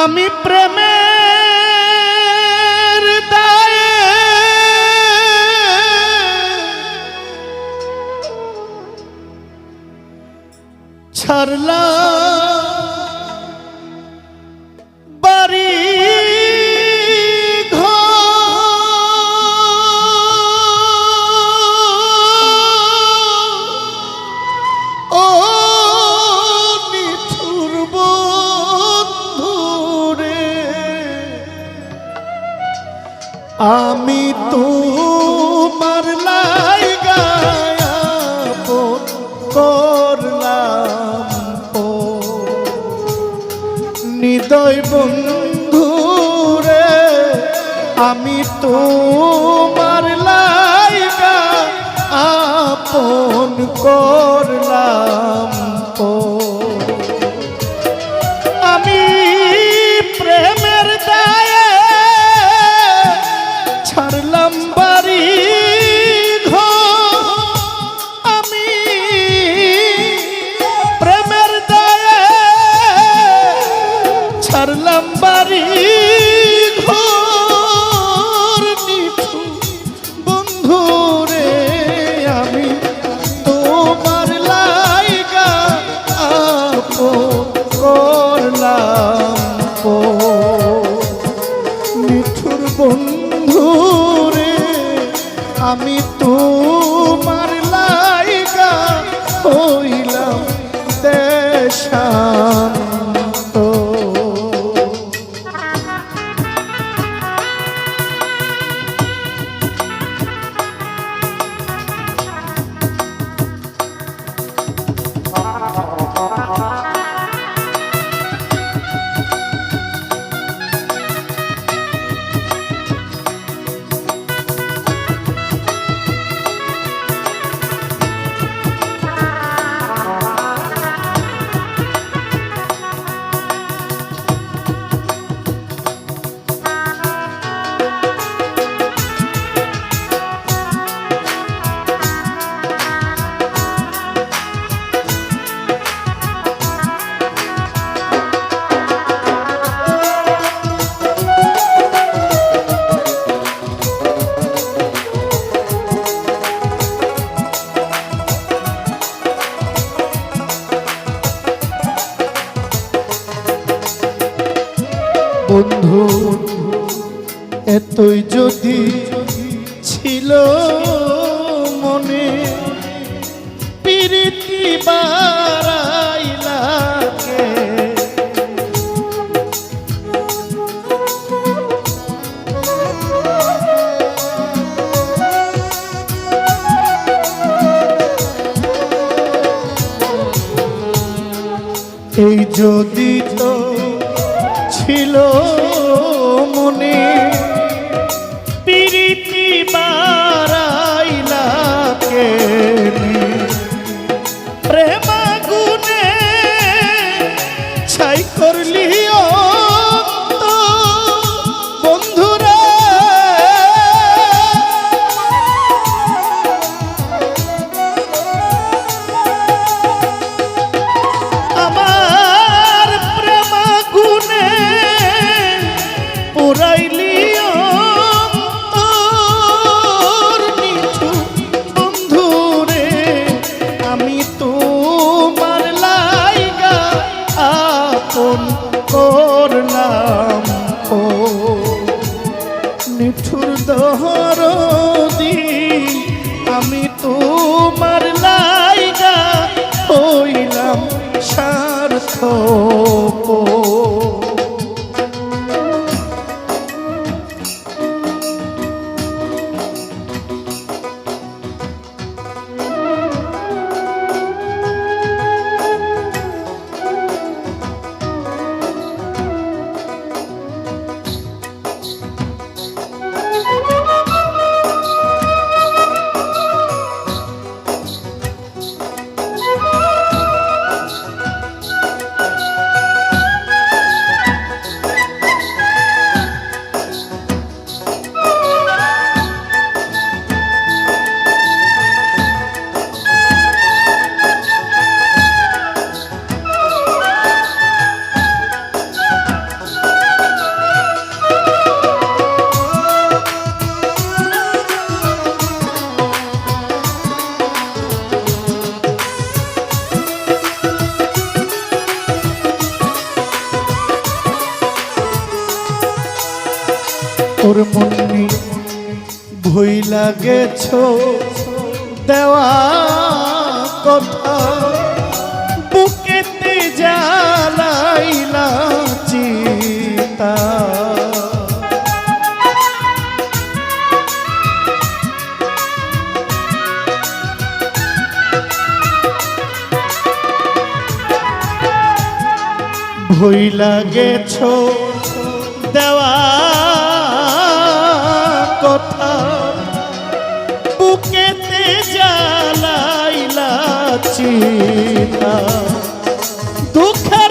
আমি প্রেমে ছাড়লাম বন্ধু এতই যদি ছিল মনে প্রীতি বারাইলাকে এই যদি তো ছিল মনে। আপন করলাম। ও নিঠুর দহর আমি তোমার লাইগা হইলাম সার্থ ওর মন্নি ভইলা লাগেছ? দেওয়া কথা বুকেতে জ্বালাইলা চিতা ভইলা গেছ দেওয়া কথা। বুকেতে জ্বালাইলা চিতা দুঃখের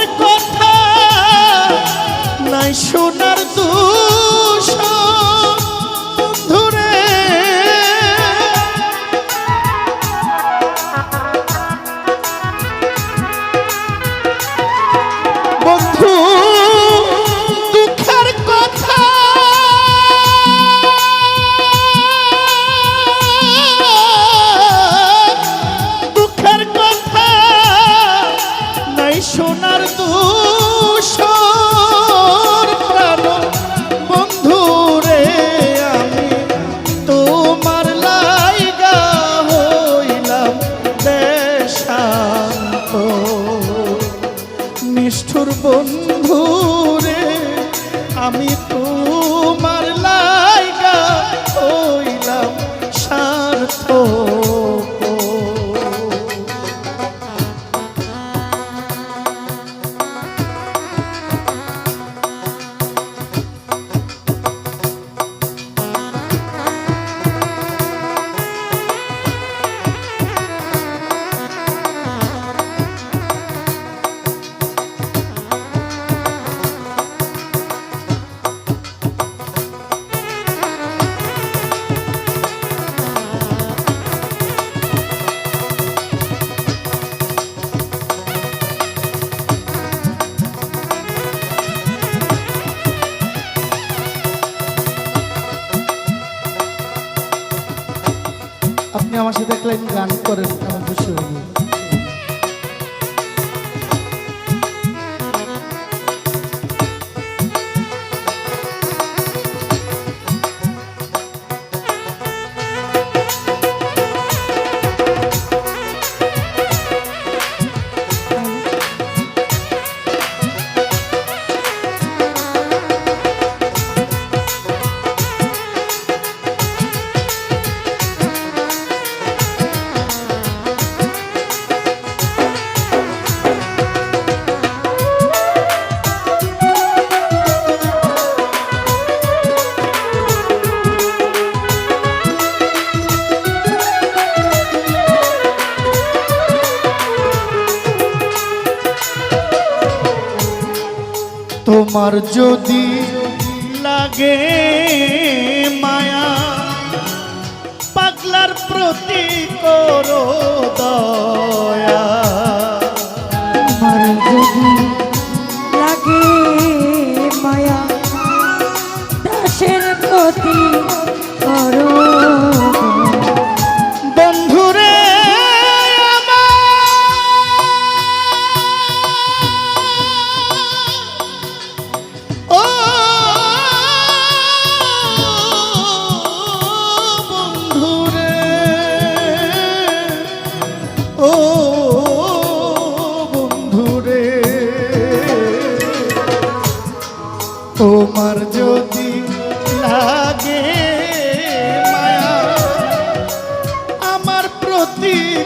তোমার যদি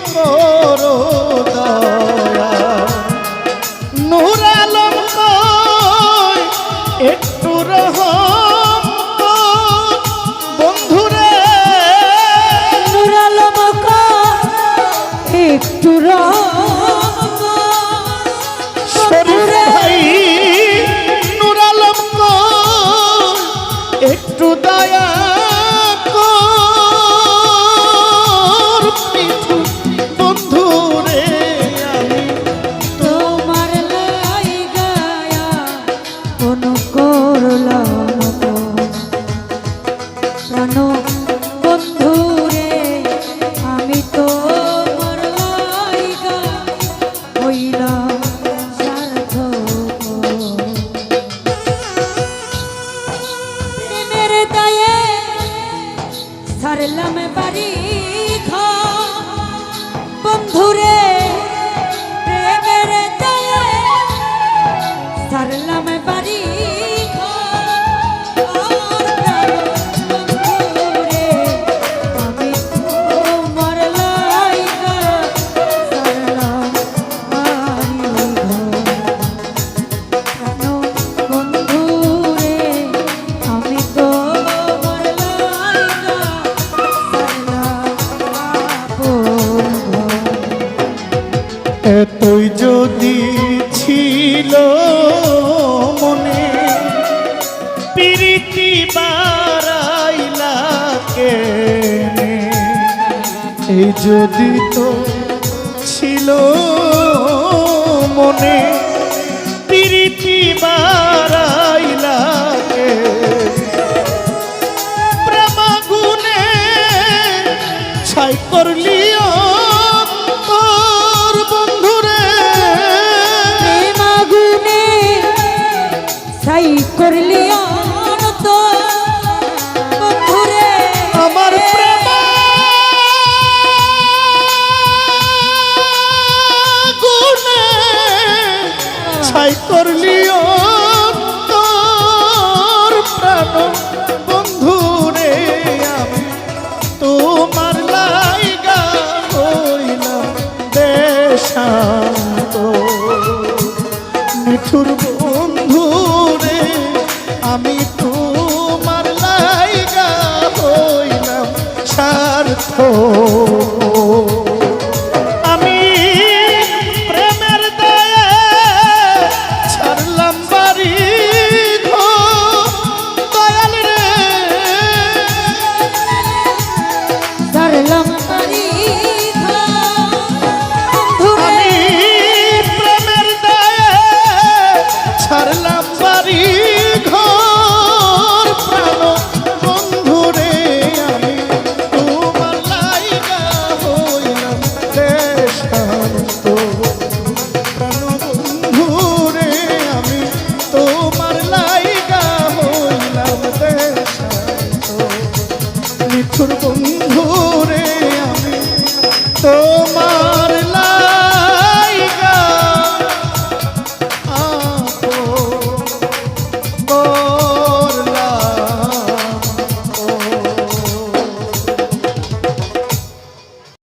করো নূর আলম একটু রহ বন্ধুরে নূর আলম একটু রহ একটু দয়া সে যদি তো ছিল মনে তিরিচি বারাই লাগে। প্রেমাগুনে ছাই করলিও শান্ত। মিঠুর